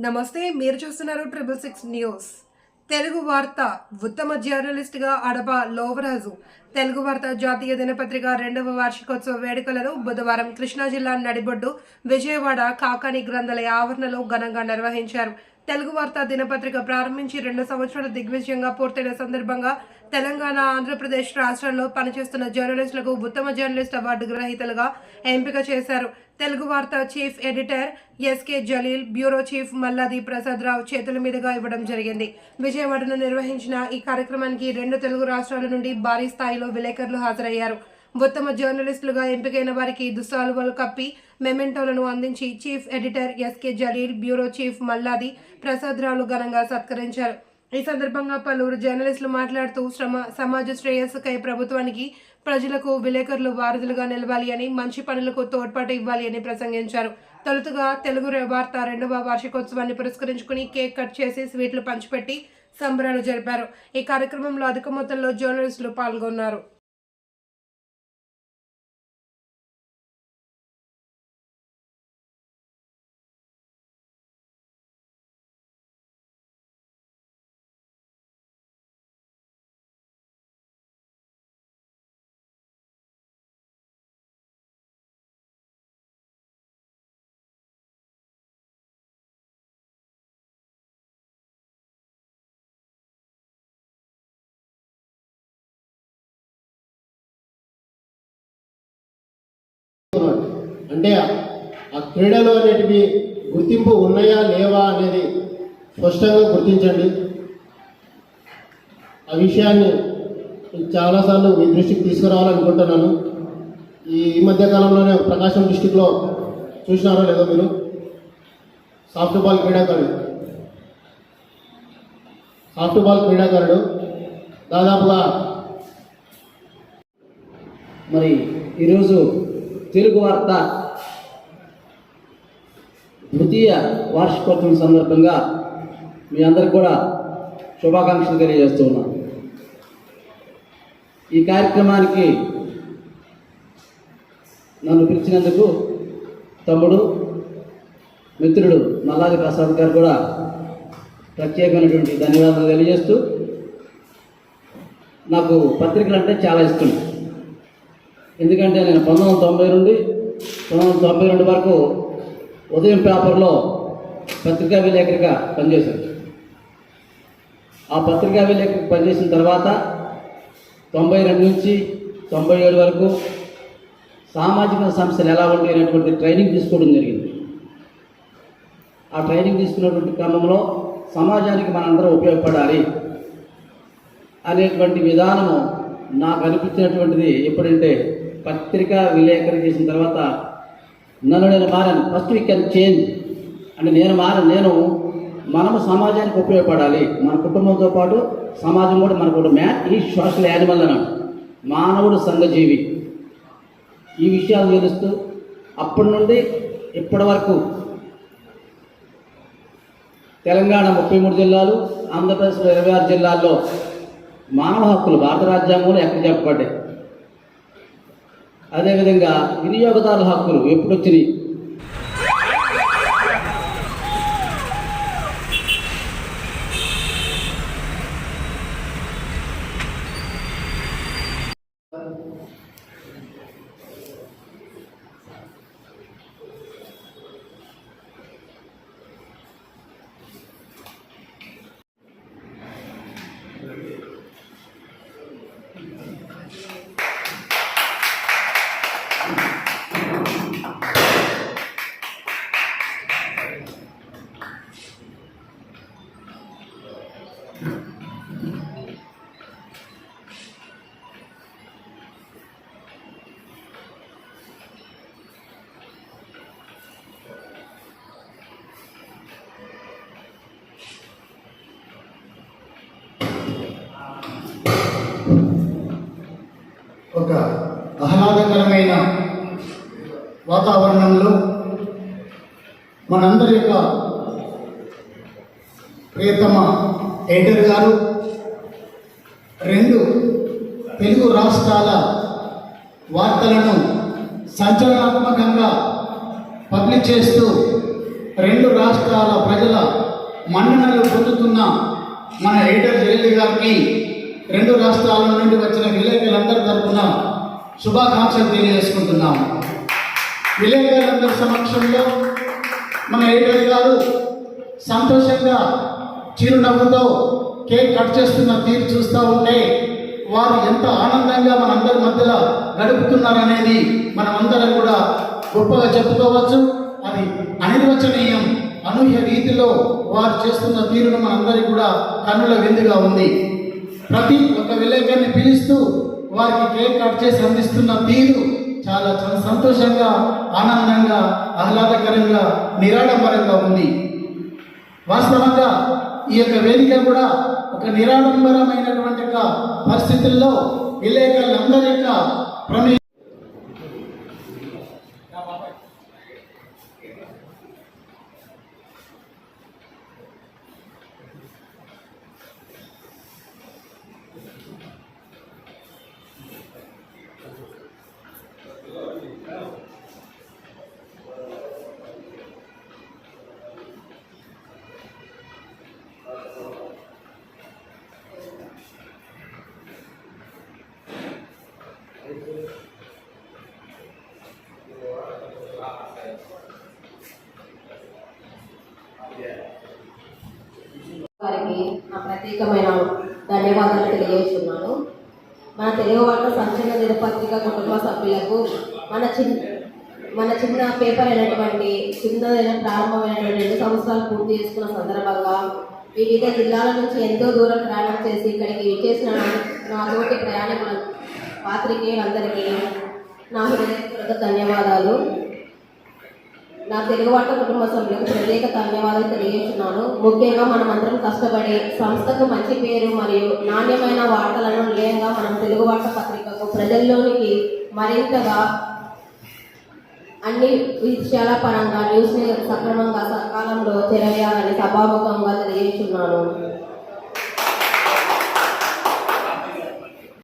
నమస్తే మీరు చూస్తున్నారు ట్రిపుల్ సిక్స్ న్యూస్ తెలుగు వార్త ఉత్తమ జర్నలిస్ట్గా అడప లోవరాజు. తెలుగు వార్త జాతీయ దినపత్రిక రెండవ వార్షికోత్సవ వేడుకలను బుధవారం కృష్ణా జిల్లా నడిబొడ్డు విజయవాడ కాకాని గ్రంథాలయ ఆవరణలో ఘనంగా నిర్వహించారు. తెలుగు వార్త దినపత్రిక ప్రారంభించి రెండు సంవత్సరాల దిగ్విజయంగా పూర్తయిన సందర్భంగా తెలంగాణ ఆంధ్రప్రదేశ్ రాష్ట్రాల్లో పనిచేస్తున్న జర్నలిస్టులకు ఉత్తమ జర్నలిస్ట్ అవార్డు గ్రహీతలుగా ఎంపిక చేశారు. Telugu Vartha chief editor SK Jaleel bureau chief Malladi Prasad Rao చేతుల మీదుగా ఇవ్వడం జరిగింది. విజయవాడలో నిర్వహించిన ఈ కార్యక్రమానికి రెండు తెలుగు రాష్ట్రాల నుండి భారీ స్థాయిలో విలేకరులు హాజరయ్యారు. ఉత్తమ జర్నలిస్టులుగా ఎంపికైన వారికి దుస్సాలువలు కప్పి మెమెంటోలను అందించి chief editor SK Jaleel bureau chief Malladi ప్రసాదరావులు ఘనంగా సత్కరించారు. ఈ సందర్భంగా పలువురు జర్నలిస్టులు మాట్లాడుతూ శ్రమ సమాజ శ్రేయస్సుకై ప్రభుత్వానికి ప్రజలకు విలేకరులు వారధులుగా నిలవాలి అని మంచి పనులకు తోడ్పాటు ఇవ్వాలి అని ప్రసంగించారు. తొలుతగా తెలుగు వార్త రెండవ వార్షికోత్సవాన్ని పురస్కరించుకుని కేక్ కట్ చేసి స్వీట్లు పంచిపెట్టి సంబరాలు జరిపారు. ఈ కార్యక్రమంలో అధిక మొత్తంలో జర్నలిస్టులు పాల్గొన్నారు. అంటే ఆ క్రీడలు అనేటివి గుర్తింపు ఉన్నాయా లేవా అనేది స్పష్టంగా గుర్తించండి. ఆ విషయాన్ని చాలాసార్లు మీ దృష్టికి తీసుకురావాలనుకుంటున్నాను. ఈ మధ్య కాలంలోనే ప్రకాశం డిస్టిక్లో చూసినారో లేదో మీరు? సాఫ్ట్బాల్ క్రీడాకారుడు. సాఫ్ట్బాల్ క్రీడాకారుడు. దాదాపుగా మరి ఈరోజు తెలుగు వార్త ద్వితీయ వార్షికోత్సవం సందర్భంగా మీ అందరికి కూడా శుభాకాంక్షలు తెలియజేస్తూ ఉన్నాను ఈ కార్యక్రమానికి నన్ను పిలిచినందుకు తమ్ముడు మిత్రుడు మల్లాది ప్రసాద్ గారు కూడా ప్రత్యేకమైనటువంటి ధన్యవాదాలు తెలియజేస్తూ నాకు పత్రికలు అంటే చాలా ఇష్టం. ఎందుకంటే నేను పంతొమ్మిది వందల తొంభై నుండి పంతొమ్మిది వందల తొంభై రెండు వరకు ఉదయం పేపర్లో పత్రికా విలేకరిగా పనిచేశాను. ఆ పత్రికా విలేకరి పనిచేసిన తర్వాత తొంభై రెండు నుంచి తొంభై ఏడు వరకు సామాజిక సమస్యలు ఎలా ఉండి అనేటువంటి ట్రైనింగ్ తీసుకోవడం జరిగింది. ఆ ట్రైనింగ్ తీసుకున్నటువంటి క్రమంలో సమాజానికి మనందరం ఉపయోగపడాలి అనేటువంటి విధానము నాకు అనిపించినటువంటిది ఎప్పుడంటే పత్రికా విలేకరి చేసిన తర్వాత నన్ను నేను మారాను. ఫస్ట్ వీ కెన్ చేంజ్ అంటే నేను మారాను నేను మనము సమాజానికి ఉపయోగపడాలి. మన కుటుంబంతో పాటు సమాజం కూడా మనకు ఒక మ్యాన్ ఈ సోషల్ యానిమల్ అన్నాడు. మానవుడు సంఘజీవి. ఈ విషయాలు తెలుస్తూ అప్పటి నుండి ఇప్పటి వరకు తెలంగాణ ముప్పై మూడు జిల్లాలు ఆంధ్రప్రదేశ్లో ఇరవై ఆరు జిల్లాల్లో మానవ హక్కులు భారత రాజ్యాంగంలో ఎక్కడ చెప్పబడ్డాయి? అదేవిధంగా వినియోగదారుల హక్కులు ఎప్పుడు వచ్చినాయి ఒక ఆహ్లాదకరమైన వాతావరణంలో మనందరి యొక్క ప్రియతమ ఎడిటర్ గారు రెండు తెలుగు రాష్ట్రాల వార్తలను సంచలనాత్మకంగా పబ్లిక్ చేస్తూ రెండు రాష్ట్రాల ప్రజల మన్ననలు పొందుతున్న మన ఎడిటర్ జల్లి గారికి రెండు రాష్ట్రాల నుండి వచ్చిన విలేకరులందరి తరపున శుభాకాంక్షలు తెలియజేసుకుంటున్నాము విలేకరులందరి సమక్షంలో మన ఎడిటర్ గారు సంతోషంగా చిరునవ్వుతో కేక్ కట్ చేస్తున్న తీరు చూస్తూ ఉంటే వారు ఎంత ఆనందంగా మనందరి మధ్యలో గడుపుతున్నారనేది మనమందరం కూడా గొప్పగా చెప్పుకోవచ్చు. అది అనిర్వచనీయం అనూహ్య రీతిలో వారు చేస్తున్న తీరును మనందరికీ కూడా కన్నుల విందుగా ఉంది. ప్రతి ఒక్క విలేకరిని పిలుస్తూ వారికి కేక్ కట్ చేసి అందిస్తున్న తీరు చాలా చాలా సంతోషంగా ఆనందంగా ఆహ్లాదకరంగా నిరాడంబరంగా ఉంది. వాస్తవంగా ఈ యొక్క వేదిక కూడా ఒక నిరాడంబరమైనటువంటి ఒక పరిస్థితుల్లో విలేకరులందరి యొక్క ప్రమే వారికి నా ప్రత్యేకమైన ధన్యవాదాలు తెలియజేస్తున్నాను. మన తెలుగు వార్త సంచలన దినపత్రిక కుటుంబ సభ్యులకు మన చిన్న మన చిన్న పేపర్ అయినటువంటి చిన్నదైన ప్రారంభమైనటువంటి రెండు సంవత్సరాలు పూర్తి చేసుకున్న సందర్భంగా వివిధ జిల్లాల నుంచి ఎంతో దూరం ప్రయాణం చేసి ఇక్కడికి విచ్చేసిన నా- నా తోటి ప్రయాణికుల పాత్రికేయులందరికీ నా హృదయ నా తెలుగు కుటుంబ సభ్యులకు ప్రత్యేక ధన్యవాదాలు తెలియజేస్తున్నాను. ముఖ్యంగా మనమందరం కష్టపడి సంస్థకు మంచి పేరు మరియు నాణ్యమైన వార్తలను నిలయంగా మనం తెలుగు పత్రికకు ప్రజల్లోనికి మరింతగా అన్ని విషయాల పరంగా న్యూస్ని సక్రమంగా సకాలంలో తెరవేయాలని సభాముఖంగా తెలియజేస్తున్నాను.